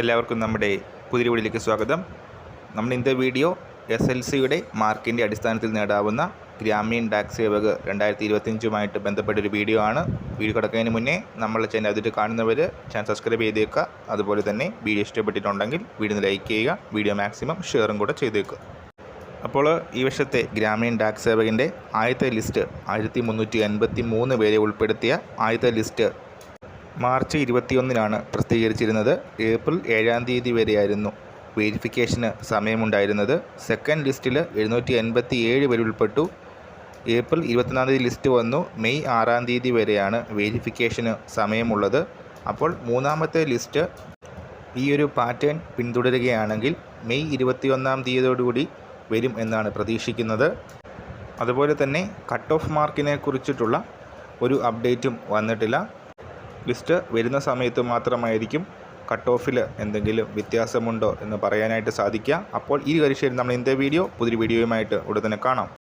എല്ലാവർക്കും നമ്മുടെ പുതിയ വീഡിയോയിലേക്ക് സ്വാഗതം. നമ്മൾ ഇന്നത്തെ വീഡിയോ എസ് എൽ സിയുടെ മാർക്കിന്റെ അടിസ്ഥാനത്തിൽ നേടാവുന്ന ഗ്രാമീൺ ഡാക് സേവക് രണ്ടായിരത്തി ഇരുപത്തിയഞ്ചുമായിട്ട് ബന്ധപ്പെട്ടൊരു വീഡിയോ ആണ്. വീഡിയോ കിടക്കുന്നതിന് മുന്നേ നമ്മളെ ചാനൽ അതിൽ കാണുന്നവർ ചാനൽ സബ്സ്ക്രൈബ് ചെയ്തേക്കുക. അതുപോലെ തന്നെ വീഡിയോ ഇഷ്ടപ്പെട്ടിട്ടുണ്ടെങ്കിൽ വീഡിയോ ലൈക്ക് ചെയ്യുക വീഡിയോ മാക്സിമം ഷെയറും കൂടെ ചെയ്തേക്കുക. അപ്പോൾ ഈ വർഷത്തെ ഗ്രാമീൺ ഡാക് സേവകിന്റെ ആദ്യത്തെ ലിസ്റ്റ് ആയിരത്തി മുന്നൂറ്റി എൺപത്തി മൂന്ന് പേരെ ഉൾപ്പെടുത്തിയ ആദ്യത്തെ ലിസ്റ്റ് മാർച്ച് ഇരുപത്തിയൊന്നിനാണ് പ്രസിദ്ധീകരിച്ചിരുന്നത്. ഏപ്രിൽ ഏഴാം തീയതി വരെയായിരുന്നു വെരിഫിക്കേഷന് സമയമുണ്ടായിരുന്നത്. സെക്കൻഡ് ലിസ്റ്റിൽ എഴുന്നൂറ്റി എൺപത്തി ഏഴ് പേര് ഉൾപ്പെട്ടു. ഏപ്രിൽ ഇരുപത്തിനാലാം തീയതി ലിസ്റ്റ് വന്നു. മെയ് ആറാം തീയതി വരെയാണ് വെരിഫിക്കേഷന് സമയമുള്ളത്. അപ്പോൾ മൂന്നാമത്തെ ലിസ്റ്റ് ഈ ഒരു പാറ്റേൺ പിന്തുടരുകയാണെങ്കിൽ മെയ് ഇരുപത്തിയൊന്നാം തീയതിയോടുകൂടി വരും എന്നാണ് പ്രതീക്ഷിക്കുന്നത്. അതുപോലെ തന്നെ കട്ട് ഓഫ് മാർക്കിനെ കുറിച്ചിട്ടുള്ള ഒരു അപ്ഡേറ്റും വന്നിട്ടില്ല. ലിസ്റ്റ് വരുന്ന സമയത്ത് മാത്രമായിരിക്കും കട്ട് ഓഫിൽ എന്തെങ്കിലും വ്യത്യാസമുണ്ടോ എന്ന് പറയാനായിട്ട് സാധിക്കുക. അപ്പോൾ ഈ പരീക്ഷയിൽ നമ്മൾ ഇന്നത്തെ വീഡിയോ പുതിയ വീഡിയോയുമായിട്ട് ഉടൻ തന്നെ കാണാം.